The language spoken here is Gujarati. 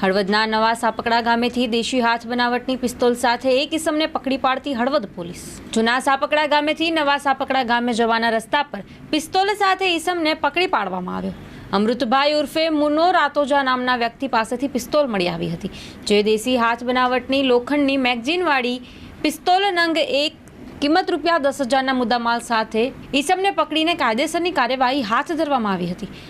હળવદના નવા સાપકડા ગામેથી દેશી હાથ બનાવટની પિસ્તોલ સાથે એક ઇસમને પકડી પાડતી હળવદ પોલીસ. જૂના સાપકડા ગામેથી નવા સાપકડા ગામે જવાના રસ્તા પર પિસ્તોલ સાથે ઈસમને પકડી પાડવામાં આવ્યો. અમૃતભાઈ ઉર્ફે મુનો રાતોજા નામના વ્યક્તિ પાસેથી પિસ્તોલ મળી આવી હતી. જે દેશી હાથ બનાવટની લોખંડની મેગઝીનવાળી પિસ્તોલ નંગ એક કિંમત રૂપિયા દસ હજારના મુદ્દામાલ સાથે ઈસમને પકડીને કાયદેસરની કાર્યવાહી હાથ ધરવામાં આવી હતી.